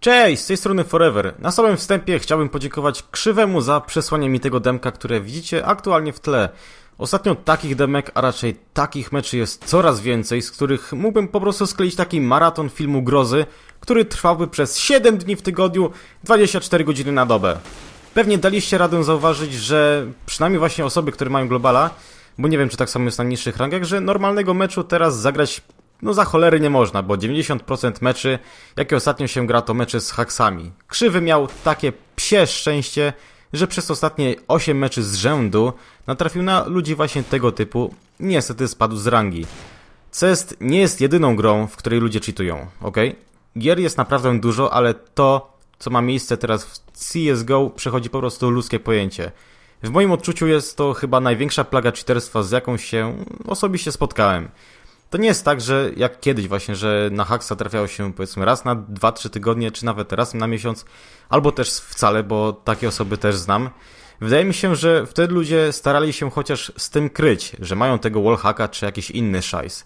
Cześć, z tej strony Forever. Na samym wstępie chciałbym podziękować Krzywemu za przesłanie mi tego demka, które widzicie aktualnie w tle. Ostatnio takich demek, a raczej takich meczy jest coraz więcej, z których mógłbym po prostu skleić taki maraton filmu grozy, który trwałby przez 7 dni w tygodniu, 24 godziny na dobę. Pewnie daliście radę zauważyć, że przynajmniej właśnie osoby, które mają globala, bo nie wiem czy tak samo jest na niższych rangach, że normalnego meczu teraz zagrać no za cholery nie można, bo 90% meczy, jakie ostatnio się gra, to mecze z haksami. Krzywy miał takie psie szczęście, że przez ostatnie 8 meczy z rzędu natrafił na ludzi właśnie tego typu i niestety spadł z rangi. Cest nie jest jedyną grą, w której ludzie cheatują, ok? Gier jest naprawdę dużo, ale to, co ma miejsce teraz w CSGO, przechodzi po prostu ludzkie pojęcie. W moim odczuciu jest to chyba największa plaga cheaterstwa, z jaką się osobiście spotkałem. To nie jest tak, że jak kiedyś właśnie, że na haksa trafiało się powiedzmy raz na 2-3 tygodnie, czy nawet raz na miesiąc, albo też wcale, bo takie osoby też znam. Wydaje mi się, że wtedy ludzie starali się chociaż z tym kryć, że mają tego wallhacka czy jakiś inny szajs.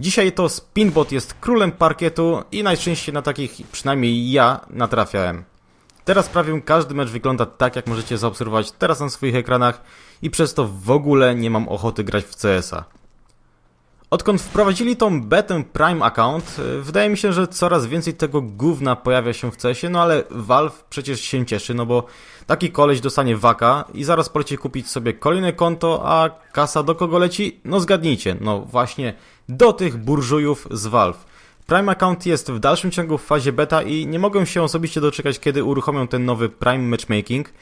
Dzisiaj to Spinbot jest królem parkietu i najczęściej na takich, przynajmniej ja, natrafiałem. Teraz prawie każdy mecz wygląda tak, jak możecie zaobserwować teraz na swoich ekranach i przez to w ogóle nie mam ochoty grać w CS-a. Odkąd wprowadzili tą betę Prime Account, y, wydaje mi się, że coraz więcej tego gówna pojawia się w CESie, no ale Valve przecież się cieszy, no bo taki koleś dostanie waka i zaraz poleci kupić sobie kolejne konto, a kasa do kogo leci? No zgadnijcie, no właśnie do tych burżujów z Valve. Prime Account jest w dalszym ciągu w fazie beta i nie mogę się osobiście doczekać, kiedy uruchomią ten nowy Prime Matchmaking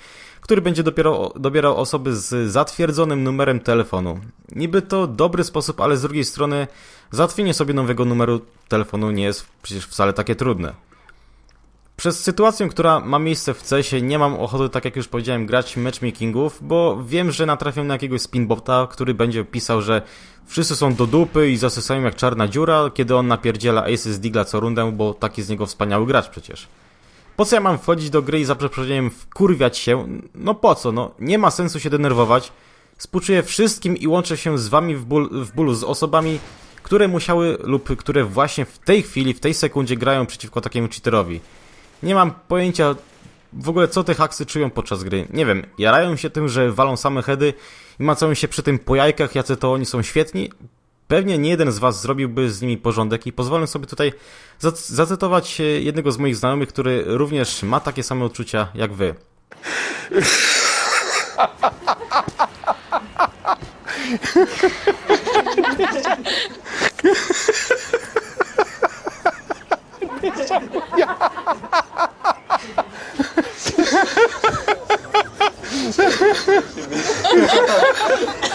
który będzie dopiero dobierał osoby z zatwierdzonym numerem telefonu. Niby to dobry sposób, ale z drugiej strony załatwienie sobie nowego numeru telefonu nie jest przecież wcale takie trudne. Przez sytuację, która ma miejsce w CESie, nie mam ochoty, tak jak już powiedziałem, grać matchmakingów, bo wiem, że natrafię na jakiegoś spinbota, który będzie pisał, że wszyscy są do dupy i zasysają jak czarna dziura, kiedy on napierdziela Aces Digla co rundę, bo taki z niego wspaniały gracz przecież. Po co ja mam wchodzić do gry i za przeproszeniem wkurwiać się? No po co? No nie ma sensu się denerwować. Współczuję wszystkim i łączę się z wami w, ból, w bólu, z osobami, które musiały lub które właśnie w tej chwili, w tej sekundzie grają przeciwko takiemu cheaterowi. Nie mam pojęcia w ogóle co te haksy czują podczas gry. Nie wiem, jarają się tym, że walą same heady i macają się przy tym po jajkach, jacy to oni są świetni. Pewnie nie jeden z Was zrobiłby z nimi porządek i pozwolę sobie tutaj zacytować jednego z moich znajomych, który również ma takie same odczucia jak Wy.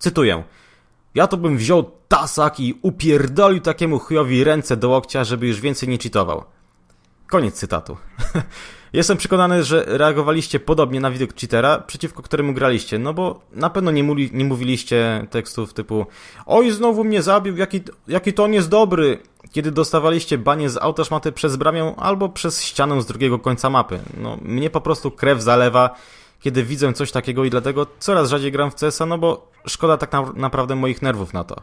Cytuję. Ja to bym wziął tasak i upierdolił takiemu chujowi ręce do łokcia, żeby już więcej nie cheatował. Koniec cytatu. Jestem przekonany, że reagowaliście podobnie na widok cheatera, przeciwko któremu graliście, no bo na pewno nie, muli, nie mówiliście tekstów typu Oj, znowu mnie zabił, jaki, jaki to on jest dobry, kiedy dostawaliście banie z autoszmaty przez bramię albo przez ścianę z drugiego końca mapy. No, mnie po prostu krew zalewa, kiedy widzę coś takiego i dlatego coraz rzadziej gram w CS-a, no bo szkoda tak na naprawdę moich nerwów na to.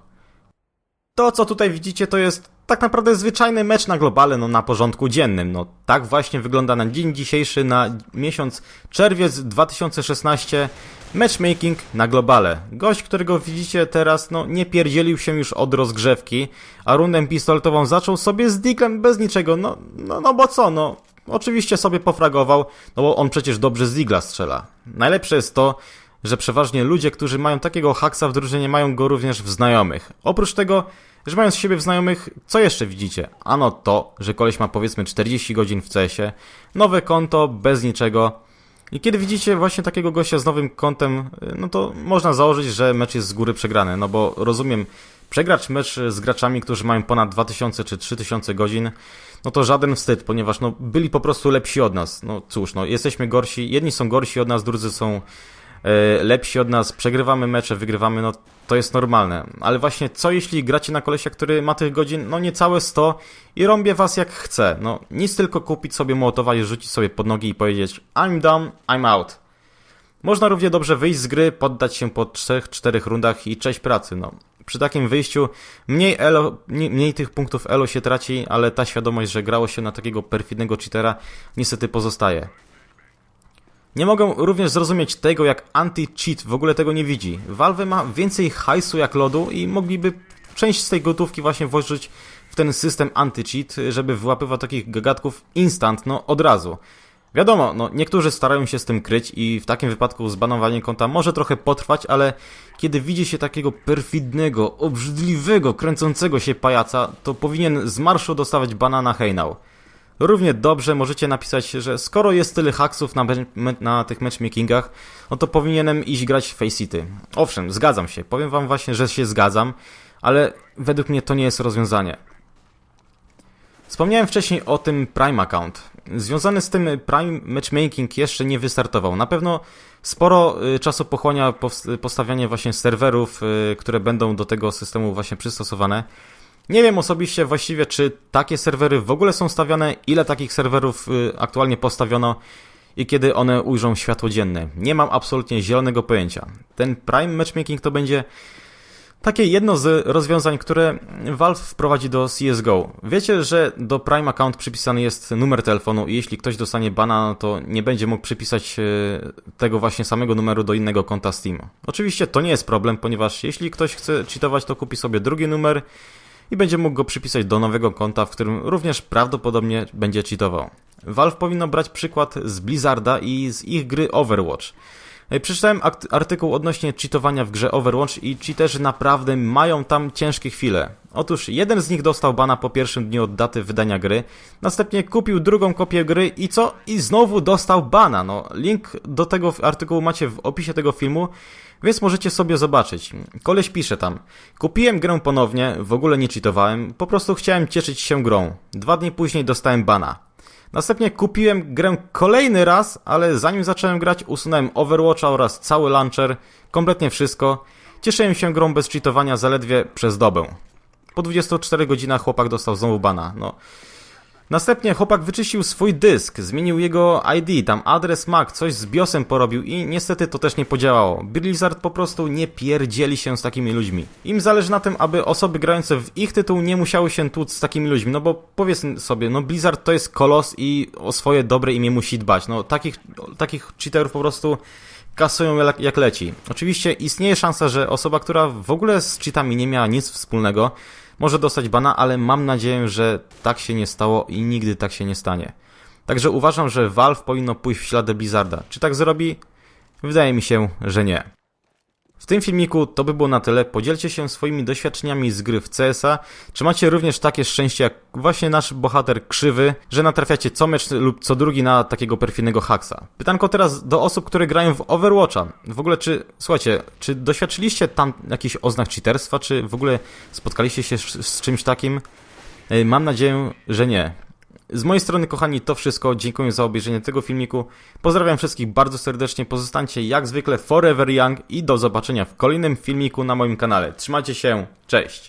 To, co tutaj widzicie, to jest tak naprawdę zwyczajny mecz na globale, no na porządku dziennym. No tak właśnie wygląda na dzień dzisiejszy, na miesiąc czerwiec 2016 matchmaking na globale. Gość, którego widzicie teraz, no nie pierdzielił się już od rozgrzewki, a rundę pistoletową zaczął sobie z diglem bez niczego, no, no, no bo co, no oczywiście sobie pofragował, no bo on przecież dobrze z digla strzela. Najlepsze jest to, że przeważnie ludzie, którzy mają takiego haksa w drużynie, mają go również w znajomych. Oprócz tego, że mając siebie w znajomych, co jeszcze widzicie? Ano to, że koleś ma powiedzmy 40 godzin w CS-ie, nowe konto, bez niczego. I kiedy widzicie właśnie takiego gościa z nowym kontem, no to można założyć, że mecz jest z góry przegrany, no bo rozumiem, przegrać mecz z graczami, którzy mają ponad 2000 czy 3000 godzin, no to żaden wstyd, ponieważ no byli po prostu lepsi od nas. No cóż, no jesteśmy gorsi, jedni są gorsi od nas, drudzy są e, lepsi od nas, przegrywamy mecze, wygrywamy, no to jest normalne. Ale właśnie co jeśli gracie na kolesia, który ma tych godzin, no niecałe 100 i rąbie was jak chce. No nic tylko kupić sobie mołotowa i rzucić sobie pod nogi i powiedzieć I'm done, I'm out. Można równie dobrze wyjść z gry, poddać się po 3-4 rundach i cześć pracy. No, przy takim wyjściu mniej, elo, mniej, tych punktów elo się traci, ale ta świadomość, że grało się na takiego perfidnego cheatera niestety pozostaje. Nie mogę również zrozumieć tego, jak anti-cheat w ogóle tego nie widzi. Valve ma więcej hajsu jak lodu i mogliby część z tej gotówki właśnie włożyć w ten system anti-cheat, żeby wyłapywał takich gagatków instant, no od razu. Wiadomo, no niektórzy starają się z tym kryć i w takim wypadku zbanowanie konta może trochę potrwać, ale kiedy widzi się takiego perfidnego, obrzydliwego, kręcącego się pajaca, to powinien z marszu dostawać banana hejnał. Równie dobrze możecie napisać, że skoro jest tyle haksów na, na tych matchmakingach, no to powinienem iść grać w Faceit. Owszem, zgadzam się. Powiem wam właśnie, że się zgadzam, ale według mnie to nie jest rozwiązanie. Wspomniałem wcześniej o tym Prime Account. Związany z tym Prime Matchmaking jeszcze nie wystartował. Na pewno sporo y, czasu pochłania postawianie właśnie serwerów, y, które będą do tego systemu właśnie przystosowane. Nie wiem osobiście właściwie, czy takie serwery w ogóle są stawiane, ile takich serwerów y, aktualnie postawiono i kiedy one ujrzą światło dzienne. Nie mam absolutnie zielonego pojęcia. Ten Prime Matchmaking to będzie takie jedno z rozwiązań, które Valve wprowadzi do CSGO. Wiecie, że do Prime Account przypisany jest numer telefonu i jeśli ktoś dostanie bana, no to nie będzie mógł przypisać e, tego właśnie samego numeru do innego konta Steam. Oczywiście to nie jest problem, ponieważ jeśli ktoś chce cheatować, to kupi sobie drugi numer i będzie mógł go przypisać do nowego konta, w którym również prawdopodobnie będzie cheatował. Valve powinno brać przykład z Blizzarda i z ich gry Overwatch. E, Przeczytałem artykuł odnośnie cheatowania w grze Overwatch i cheaterzy naprawdę mają tam ciężkie chwile. Otóż jeden z nich dostał bana po pierwszym dniu od daty wydania gry, następnie kupił drugą kopię gry i co? I znowu dostał bana. No, link do tego artykułu macie w opisie tego filmu, więc możecie sobie zobaczyć. Koleś pisze tam. Kupiłem grę ponownie, w ogóle nie cheatowałem, po prostu chciałem cieszyć się grą. Dwa dni później dostałem bana. Następnie kupiłem grę kolejny raz, ale zanim zacząłem grać, usunąłem Overwatcha oraz cały launcher, kompletnie wszystko. Cieszyłem się grą bez cheatowania zaledwie przez dobę. Po 24 godzinach chłopak dostał znowu bana. No. Następnie chłopak wyczyścił swój dysk, zmienił jego ID, tam adres MAC, coś z BIOSem porobił i niestety to też nie podziałało. Blizzard po prostu nie pierdzieli się z takimi ludźmi. Im zależy na tym, aby osoby grające w ich tytuł nie musiały się tłuc z takimi ludźmi, no bo powiedz sobie, no Blizzard to jest kolos i o swoje dobre imię musi dbać. No takich, takich cheaterów po prostu kasują jak, jak leci. Oczywiście istnieje szansa, że osoba, która w ogóle z cheatami nie miała nic wspólnego, może dostać bana, ale mam nadzieję, że tak się nie stało i nigdy tak się nie stanie. Także uważam, że Valve powinno pójść w ślady Blizzarda. Czy tak zrobi? Wydaje mi się, że nie. W tym filmiku to by było na tyle. Podzielcie się swoimi doświadczeniami z gry w CS-a. Czy macie również takie szczęście jak właśnie nasz bohater Krzywy, że natrafiacie co mecz lub co drugi na takiego perfidnego haksa? Pytanko teraz do osób, które grają w Overwatcha. W ogóle czy, słuchajcie, czy doświadczyliście tam jakichś oznak cheaterstwa, czy w ogóle spotkaliście się z, czymś takim? Mam nadzieję, że nie. Z mojej strony, kochani, to wszystko. Dziękuję za obejrzenie tego filmiku. Pozdrawiam wszystkich bardzo serdecznie. Pozostańcie jak zwykle forever young i do zobaczenia w kolejnym filmiku na moim kanale. Trzymajcie się. Cześć!